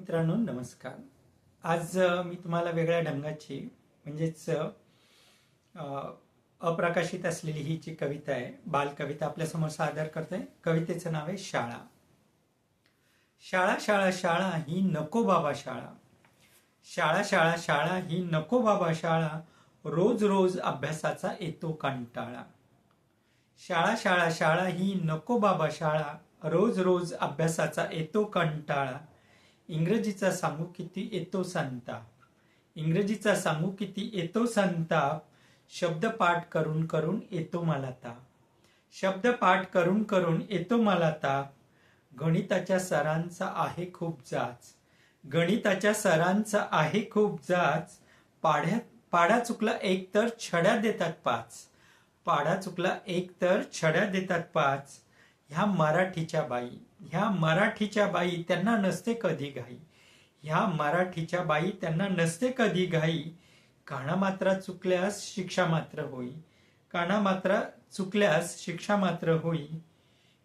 मित्रांनो नमस्कार. आज मी तुम्हाला वेगळ्या ढंगाची म्हणजेच अप्रकाशित असलेली ही जी कविता आहे बालकविता आपल्यासमोर सादर करते कवितेचं नाव आहे शाळा. शाळा शाळा शाळा ही नको बाबा शाळा. शाळा शाळा शाळा ही नको बाबा शाळा. रोज रोज अभ्यासाचा येतो कंटाळा. शाळा शाळा शाळा ही नको बाबा शाळा. रोज रोज अभ्यासाचा येतो कंटाळा. इंग्रजीचा सांगू किती येतो संताप इंग्रजीचा सांगू किती येतो संताप शब्द पाठ करून करून येतो मला ताप शब्द पाठ करून करून येतो मला ताप गणिताच्या सरांचा आहे खूप जाच. गणिताच्या सरांचा आहे खूप जाच. पाढ्या पाडा चुकला एक तर छड्या देतात पाच. पाडा चुकला एक तर छड्या देतात पाच. ह्या मराठीच्या बाई ह्या मराठीच्या बाई त्यांना नसते कधी घाई. ह्या मराठीच्या बाई त्यांना नसते कधी घाई. काना मात्रा चुकल्यास शिक्षा मात्र होई. काना मात्रा चुकल्यास शिक्षा मात्र होई.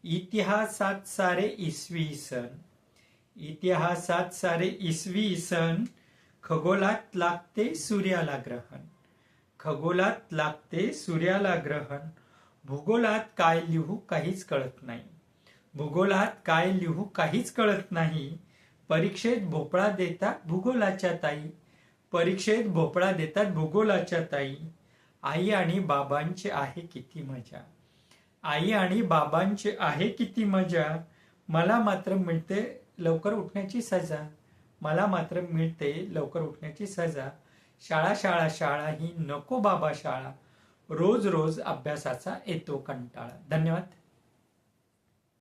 इतिहासात सारे इसवी सन इतिहासात सारे इसवी सन खगोलात लागते सूर्याला ग्रहण. खगोलात लागते सूर्याला ग्रहण. भूगोलात काय लिहू काहीच कळत नाही. भूगोलात काय लिहू काहीच कळत नाही. परीक्षेत भोपळा देतात भूगोलाच्या ताई. परीक्षेत भोपळा देतात भूगोलाच्या ताई. आई आणि बाबांचे आहे किती मजा. आई आणि बाबांचे आहे किती मजा. मला मात्र मिळते लवकर उठण्याची सजा. मला मात्र मिळते लवकर उठण्याची सजा. शाळा शाळा शाळा ही नको बाबा शाळा. रोज रोज अभ्यासाचा येतो कंटाळा. धन्यवाद.